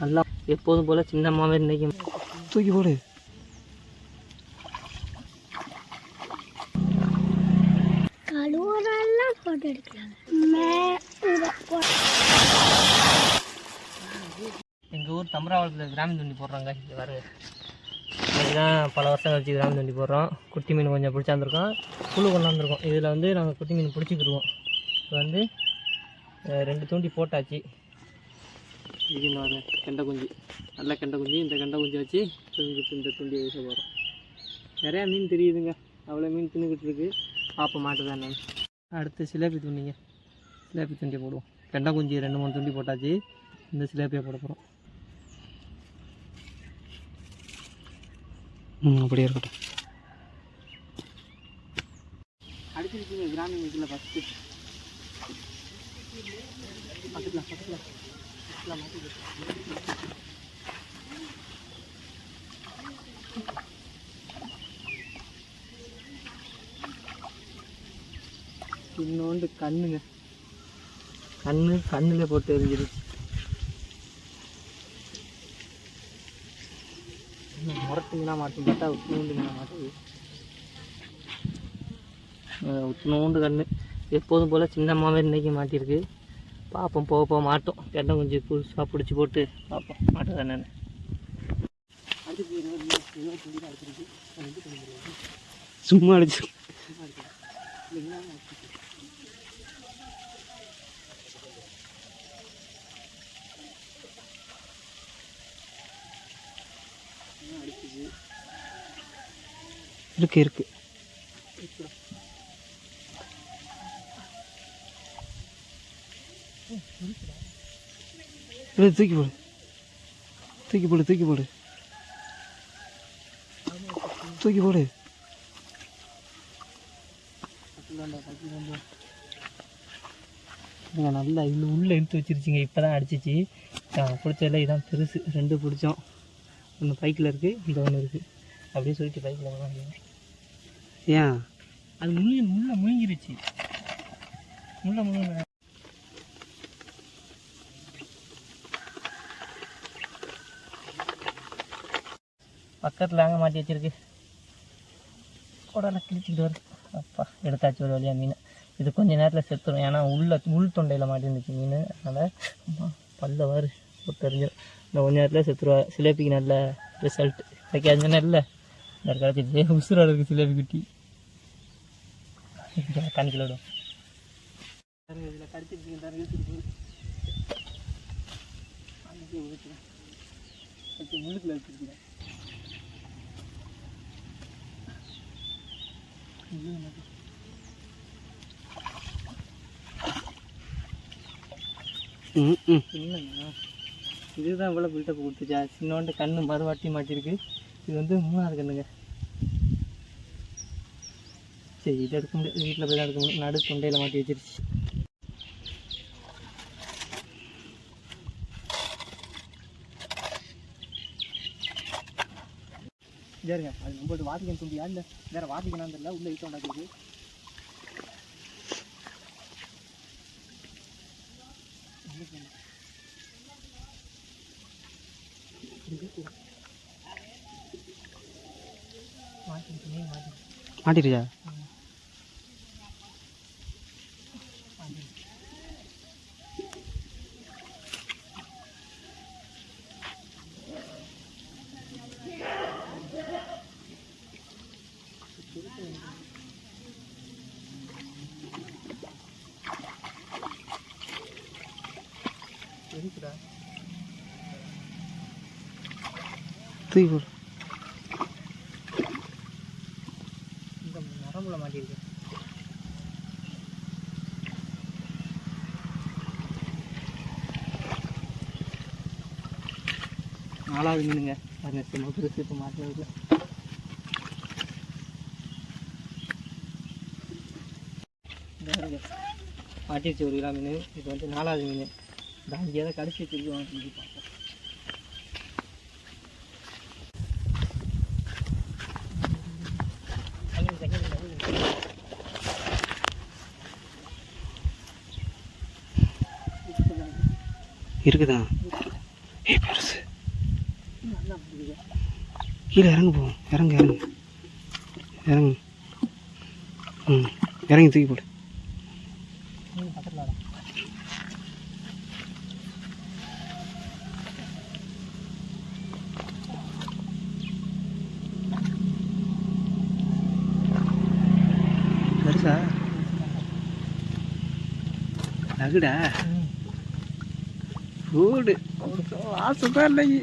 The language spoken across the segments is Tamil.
நல்லா எப்போதும் போல் சின்ன அம்மாவே இன்னைக்கு தூக்கி போடு கழுவுறெல்லாம் போட்டோ எடுக்கிறாங்க எங்கள் ஊர் தம்பராவளத்தில் கிராம தண்டி போடுறாங்க. இது இன்னைக்கு தான் பல வருஷம் கழிச்சு கிராம தண்டி போடுறோம். குட்டி மீன் கொஞ்சம் பிடிச்சாந்துருக்கோம் புழு கொண்டாந்துருக்கோம் இதில் வந்து நாங்கள் குட்டி மீன் பிடிச்சிக்கிடுவோம் இப்போ வந்து ரெண்டு தூண்டி போட்டாச்சு. இது இன்னொரு கெண்டை குஞ்சு. நல்ல கெண்டை குஞ்சு. இந்த கெண்டை குஞ்சு வச்சு தூங்கிட்டு இந்த துண்டியை வீச போகிறோம் நிறையா மீன் தெரியுதுங்க. அவ்வளோ மீன் தின்னுக்கிட்டு இருக்குது பார்ப்போம் மாட்டுதான் நான் அடுத்து சிலேபி துண்டிங்க. சிலேபி துண்டியை போடுவோம். கெண்டை குஞ்சு ரெண்டு மூணு துண்டி போட்டாச்சு. இந்த சிலேபியை போட போகிறோம் ம் அப்படியே இருக்கட்டும். அடிச்சிருக்கீங்க கிராம மீட்டில் ஃபஸ்ட்டு பக்கத்தில் பக்கத்தில். பக்கத்தில் இன்னொன்று கண்ணுங்க. கண்ணு கண்ணில் போட்டு எரிஞ்சிருச்சு முரட்டுங்கன்னா மாட்டும் பார்த்தா உட்நூண்டுங்களா மாட்டுது உட்நூண்டு கண்ணு. எப்போதும் போல் சின்னம்மாவே இன்றைக்கி இன்னைக்கு மாட்டியிருக்கு. பார்ப்போம் போக போக மாட்டோம். கெண்டை கொஞ்சம் புதுசாக பிடிச்சி போட்டு பார்ப்போம் மாட்டோம் தானே சும்மா அடிச்சு. இருக்கு இருக்கு. இல்லை தூக்கி போடு. தூக்கி போடு தூக்கி போடு. தூக்கி போடு. நல்லா இன்னும் உள்ளே இழுத்து வச்சிருச்சிங்க இப்போ தான் அடிச்சிச்சு பிடிச்சதில் இதான் பெருசு. ரெண்டு பிடிச்சோம். ஒன்று பைக்கில் இருக்குது இந்த ஒன்று இருக்குது அப்படியே சொல்லிட்டு பைக்கில் வாங்க ஏன்? அது முள்ளு முள்ள முழுங்கிருச்சு. முள்ள முழுங்க பக்கத்தில் அங்கே மாட்டி வச்சிருக்கு. குடலை கிழிச்சிக்கிட்டு வருது. அப்பா எடுத்தாச்சு ஒரு வழியாக மீன். இது கொஞ்ச நேரத்தில் செத்துடும் ஏன்னா உள்ள உள் தொண்டையில் மாட்டிருந்துச்சு மீன். அதனால் அம்மா, பல்ல வாரு. போட்டு இந்த கொஞ்ச நேரத்தில் செத்துருவா. சிலேபிக்கு நல்ல ரிசல்ட் வைக்காது இல்லை. இந்த கிடச்சிட்டு உசுரோட இருக்குது சிலேபி குட்டி. கணக்கில் விடும். இதில் கடிச்சிருக்கீங்க. இழுத்துட்டு முழுக்கில் வச்சுருக்கேன் ம் ம் இல்லைங்க இதுதான் இவ்வளோ பில்டப் கொடுத்துச்சா. சின்னோண்டு கண்ணு மறுவாட்டி மாட்டிருக்கு. இது வந்து மூணாவது கண்ணுங்க. சரி இதை எடுக்க முடியாது. வீட்டில் போய் தான் எடுக்க முடியும். நடு தொண்டையில் மாட்டி வச்சிருச்சு. சரிங்க. அது நம்மளோட வாதிக்கன் துண்டியா இல்லை வேற வாதிக்கணும் தெரியல. உள்ள ஈட்ட உண்டாக்குது. மாட்டிருச்சா? தூக்கி போடு இந்த நரம்புல மாட்டியிருக்கு. நாலாவது மீனுங்க. சும்மா பெருசு இப்போ மாட்டினதுல மாட்டிருச்சு ஒரு கிலோ மீன் இது வந்து நாலாவது மீன் இந்த அங்கேயாவது கடைசி வச்சிருக்கோம் செஞ்சு பார்ப்போம் இருக்குதா? ஏ பெருசு. கீழே இறங்கு போவோம் இறங்கு இறங்கு. இறங்கு. ம் இறங்கி தூக்கி போடு மீன் பக்கத்தில் வாடா. பெருசா தகுடா. ம். ஆசை தான் இல்லைங்க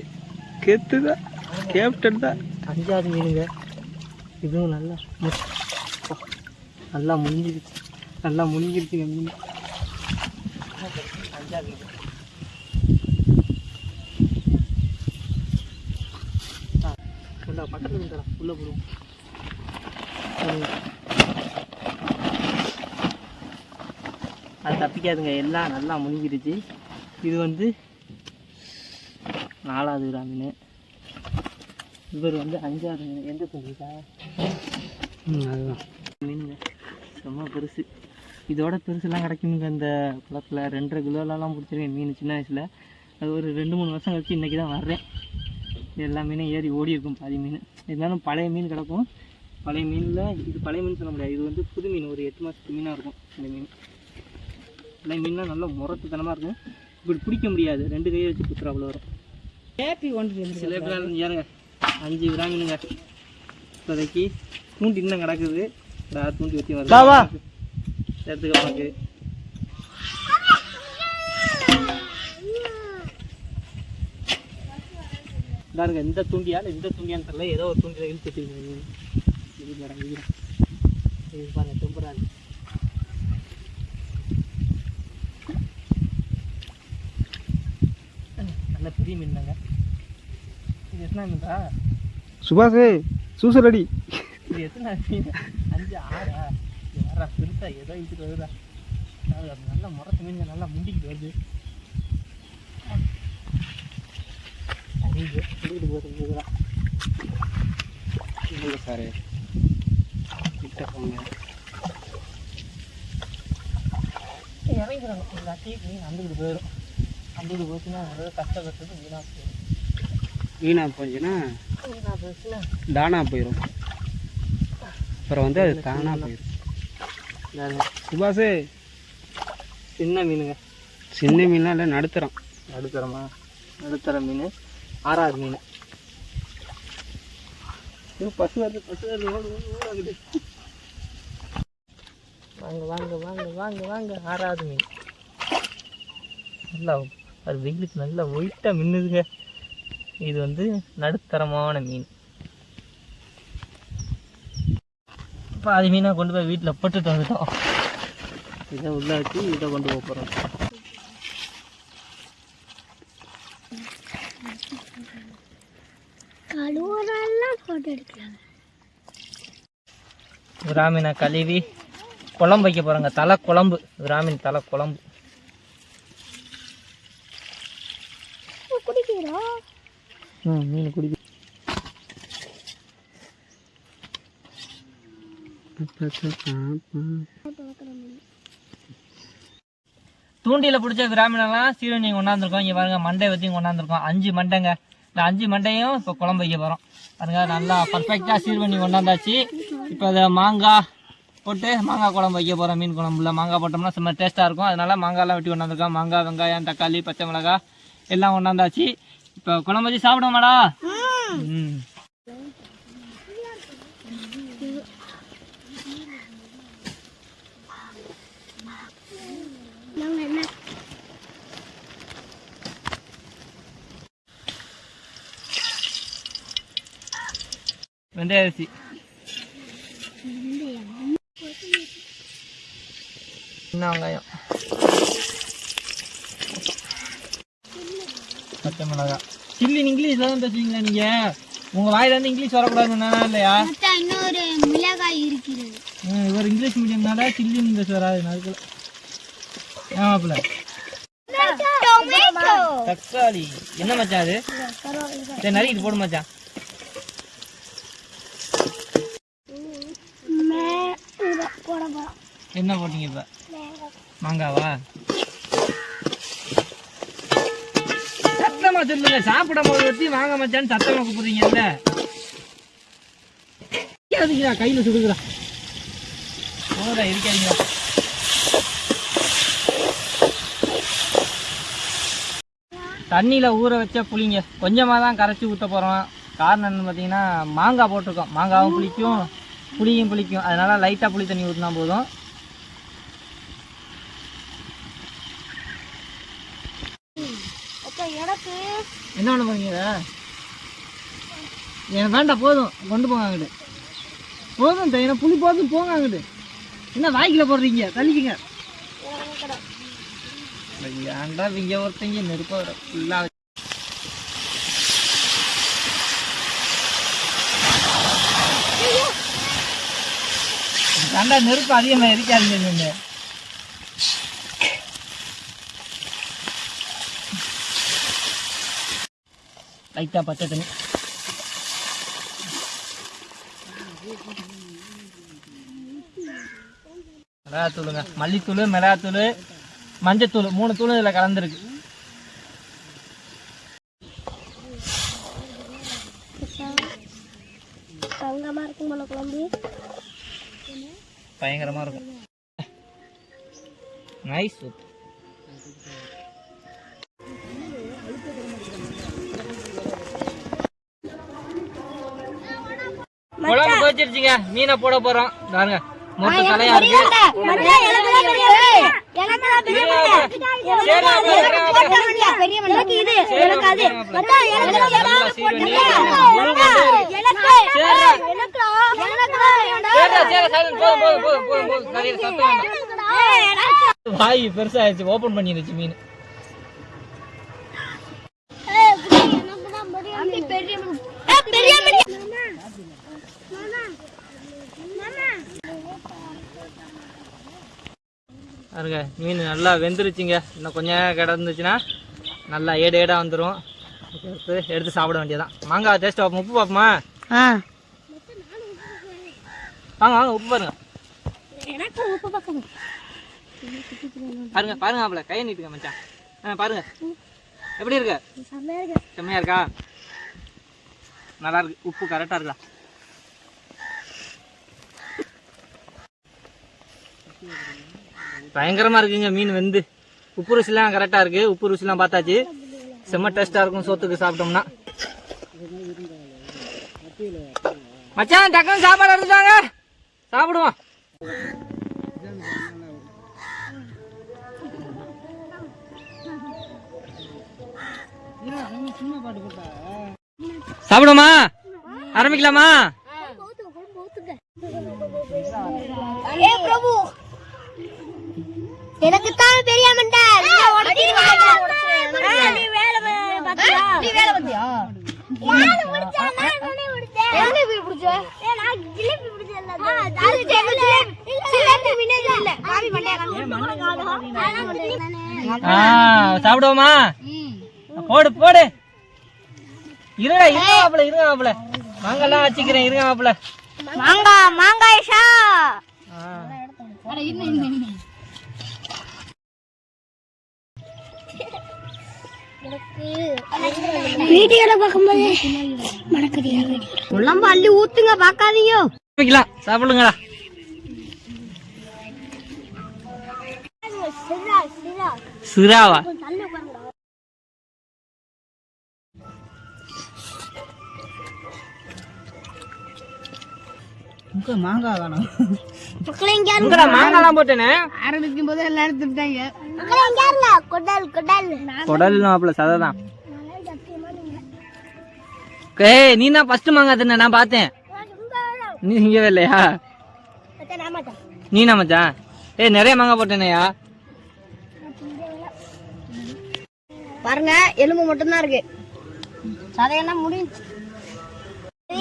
கெத்து தான் கேப்டன் தான் அஞ்சாவது மீனுங்க இதுவும் நல்லா நல்லா முடிஞ்சிருச்சு. நல்லா முடிஞ்சிருச்சு மீன் அஞ்சாவது மீன் ஆ, கொண்டா, பக்கத்துல இருந்துடா போடுவோம். அது தப்பிக்காதுங்க. எல்லாம் நல்லா முழுங்கிருச்சு இது வந்து நாலாவது கிராம் மீன். இவர் வந்து அஞ்சாவது மீன். எந்த துண்டிக்கா ம் அதுதான். மீனுங்க ரொம்ப பெருசு. இதோட பெருசுலாம் கிடைக்குமுங்க இந்த குளத்தில் ரெண்டரை கிலோலலாம் பிடிச்சிருக்கேன் மீன் சின்ன வயசில். அது ஒரு ரெண்டு மூணு வருஷம் கழிச்சு இன்றைக்கி தான் வர்றேன். எல்லா மீனும் ஏறி ஓடி இருக்கும் பாதி மீன். இருந்தாலும் பழைய மீன் கிடக்கும். பழைய மீனில் இது பழைய மீன் சொல்ல முடியாது. இது வந்து புது மீன். ஒரு எட்டு மாதத்து மீனாக இருக்கும் இந்த மீன். பழைய மீன்லாம் நல்லா முரட்டுத்தனமாக இருக்கும். இப்படி பிடிக்க முடியாது. ரெண்டு கையை வச்சு குத்துற அவ்வளோ வரும் ஏபி ஒன்று சில பேர் ஏறுங்க. அஞ்சு கிராமினுங்க இப்போதைக்கு தூண்டி இன்னும் கிடக்குது. நான் தூண்டி வச்சு. வருது. எடுத்துக்க உனக்கு. பாருங்க இந்த தூண்டியா இல்லை இந்த தூண்டியான்னு தெரியல. ஏதோ ஒரு தூண்டில இழுத்து வச்சுருக்கீங்க. இது பாருங்க இது இது பாருங்க தும்புறாரு பெரிய மீனுங்க இது எத்தனை மீன்டா சுபாஷே சூசல் அடி. இது எத்தனை மீன் அஞ்சு ஆறா? இது வர பெருசா ஏதோ இழுத்துட்டு வருதா அது நல்லா முரட்டு மீன் நல்லா முண்டிக்கிட்டு வருது. போகுது இதுதான். இல்லை சார். கிட்ட போங்க. ஏய், இறங்கிடணும் இல்லாட்டி மீன் அந்துக்கிட்டு போயிடும். அந்துக்கிட்டு போச்சுன்னா நிறைய கஷ்டப்பட்டது வீணாக போயிடும். வீணா போச்சுன்னா வீணாக போச்சுன்னா தானா போயிடும் அப்புறம் வந்து அது தானா போயிடும் சுபாஷே சின்ன மீனுங்க. சின்ன மீன்லாம் இல்லை நடுத்துறான் நடுத்தரமா? நடுத்தர மீன் ஆறாவது மீன். பசு வருது பசு வருது வாங்க வாங்க வாங்க வாங்க வாங்க ஆறாவது மீன். நல்லா அது வெயிலுக்கு நல்லா ஒயிட்டாக மின்னுதுங்க. இது வந்து நடுத்தரமான மீன். பாதி மீனாக கொண்டு போய் வீட்டில் போட்டுட்டு வந்துட்டோம். இதை உள்ள வச்சு இதை கொண்டு போக போகிறோம் விராமீனை கழுவி குழம்பு வைக்க போகிறாங்க தலை குழம்பு. விராமீன் தலை குழம்பு. ம் மீன் குடிக்க தூண்டியில் பிடிச்ச விராமீனெல்லாம் சீரணி கொண்டாந்துருக்கோம். இங்கே பாருங்க மண்டை வத்தியும் கொண்டாந்துருக்கோம். அஞ்சு மண்டைங்க. இந்த அஞ்சு மண்டையும் இப்போ குழம்பு வைக்க போகிறோம் பாருங்க நல்லா பர்ஃபெக்டாக சீர் பண்ணி கொண்டாந்தாச்சு. இப்போ அதை மாங்காய் போட்டு மாங்காய் குழம்பு வைக்க போகிறோம் மீன் குழம்புல. மாங்காய் போட்டோம்னா செம்ம டேஸ்ட்டாக இருக்கும். அதனால மாங்காய்லாம் வெட்டி கொண்டாந்துருக்கோம். மாங்காய் வெங்காயம் தக்காளி பச்சை மிளகாய் எல்லாம் கொண்டாந்தாச்சு. இப்போ குழம்பு வச்சு சாப்பிடுவோமாடா? ம். வெந்தய அரிசி. வெங்காயம்? பச்சை மிளகாய் சில்லி இங்கிலீஷ்ல தான் பேசுவீங்களா நீங்க? உங்க வாயில இருந்து இங்கிலீஷ் வரக்கூடாதுன்னு இல்லையா? இன்னொரு மிளகாய் இருக்கிறது. இவர் இங்கிலீஷ் மீடியம்னால சில்லி இங்கிலீஷ் வராது அதுக்குள்ள. டொமேட்டோ தக்காளி. என்ன மச்சான் அது? சரி போடு மச்சான். போட போகிறோம் என்ன போட்டீங்க இப்ப? மாங்காவா? சொல்லுங்க சாப்பிடும் போது வச்சு வாங்க மச்சான்னு சத்தமா கூப்பிடுறீங்கல்ல? இருக்காதீங்களா கையில சுடுக்குறா போதா இருக்காதீங்களா தண்ணியில் ஊற வச்ச புளிங்க. கொஞ்சமாக தான் கரைச்சி ஊற்ற போகிறோம் காரணம் என்னன்னு பார்த்தீங்கன்னா மாங்காய் போட்டிருக்கோம். மாங்காவும் புளிக்கும் புளியும் புளிக்கும். அதனால லைட்டாக புளி தண்ணி ஊற்றினா போதும். என்ன பண்ண போறீங்க எனக்கு வேண்டாம் போதும். கொண்டு போங்க அங்கிட்டு. போதும் தைனா புளி போதும் போங்க அங்கிட்டு. என்ன வாய்க்கில் போடுறீங்க? தள்ளிக்குங்க. ஏன்டா இங்க ஒருத்தங்க நெருப்ப ஃபுல்லாக ஏன்டா நெருப்பு அதிகமாக எரிக்காதீங்க நீங்க லைட்டாக பச்சை தண்ணி மிளகாத்தூளுங்க. மல்லித்தூள் மிளகாத்தூள் மஞ்சத்தூள் மூணு தூள் இதில் கலந்துருக்கு. பயங்கரமாக இருக்கும் நைஸ் சூப் குழம்பு கோச்சிருச்சுங்க மீனை போட போறோம். பாருங்க. மொத்த தலையா இருக்கு. வாய் பெருசாயிருச்சு ஓபன் பண்ணிருச்சு மீன். பாருங்க மீன் நல்லா வெந்துருச்சுங்க. இன்னும் கொஞ்ச நேரம் கிடந்துச்சுன்னா நல்லா ஏடு ஏடாக வந்துடும் எடுத்து எடுத்து சாப்பிட வேண்டியதான் மாங்காய் டேஸ்ட் பார்ப்போம் உப்பு பார்ப்போமா வாங்க வாங்க உப்பு பாருங்க. பாருங்க பாருங்க மாப்பிள கையை நீட்டுங்க மச்சான். ஆ பாருங்க. எப்படி இருக்கு? செம்மையா இருக்கா. நல்லா இருக்கு. உப்பு கரெக்டாக இருக்கா? பயங்கரமா இருக்குங்க மீன் வந்து. உப்பு ருசிலாம் கரெக்டாக இருக்கு. உப்பு ருசிலாம் பார்த்தாச்சு. செம்ம டேஸ்ட்டாக இருக்கும் சோத்துக்கு சாப்பிட்டோம்னா. மச்சான் டக்குன்னு சாப்பாடு எடுத்துட்டாங்க சாப்பிடுவோம். சாப்பிடுமா ஆரம்பிக்கலாமா? எனக்கு தான் பெரிய மண்டல். நீ வேலை பாத்தியா? நீ வேலை பாத்தியா? ஆ சாப்பிடுவோமா? போடு போடு. இருடா இருங்க மாப்பிள இருங்க மாப்பிள. மாங்கெல்லாம் வச்சுக்கிறேன் இருங்க மாப்பிள. மாங்காய் மாங்காய் ஷா. வீடியோல பார்க்கும்போது அள்ளி ஊத்துங்க பார்க்காதீங்க. சாப்பிடுங்களா சுறாவா மாங்காய் மாங்காலாம் போட்டேனே. ஆரம்பிக்கும் போதே எல்லாம் எடுத்துட்டாங்க கொடல் கொடல். குடல் மாப்பிள சதை தான். ஏய் நீ தான் ஃபர்ஸ்ட் மாங்காய் தின்ன நான் பார்த்தேன். நீ இங்கவே இல்லையா நீ மச்சான். ஏய் நிறைய மாங்காய் போட்டேனையா? பாருங்க எலும்பு மட்டும்தான் இருக்கு. சதையெல்லாம் முடிஞ்சு.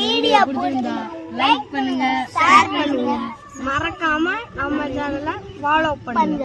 வீடியோ பிடிச்சிருந்தா லைக் பண்ணுங்க. ஷேர் பண்ணுங்க. மறக்காம நம்ம சேனலை ஃபாலோ பண்ணுங்க.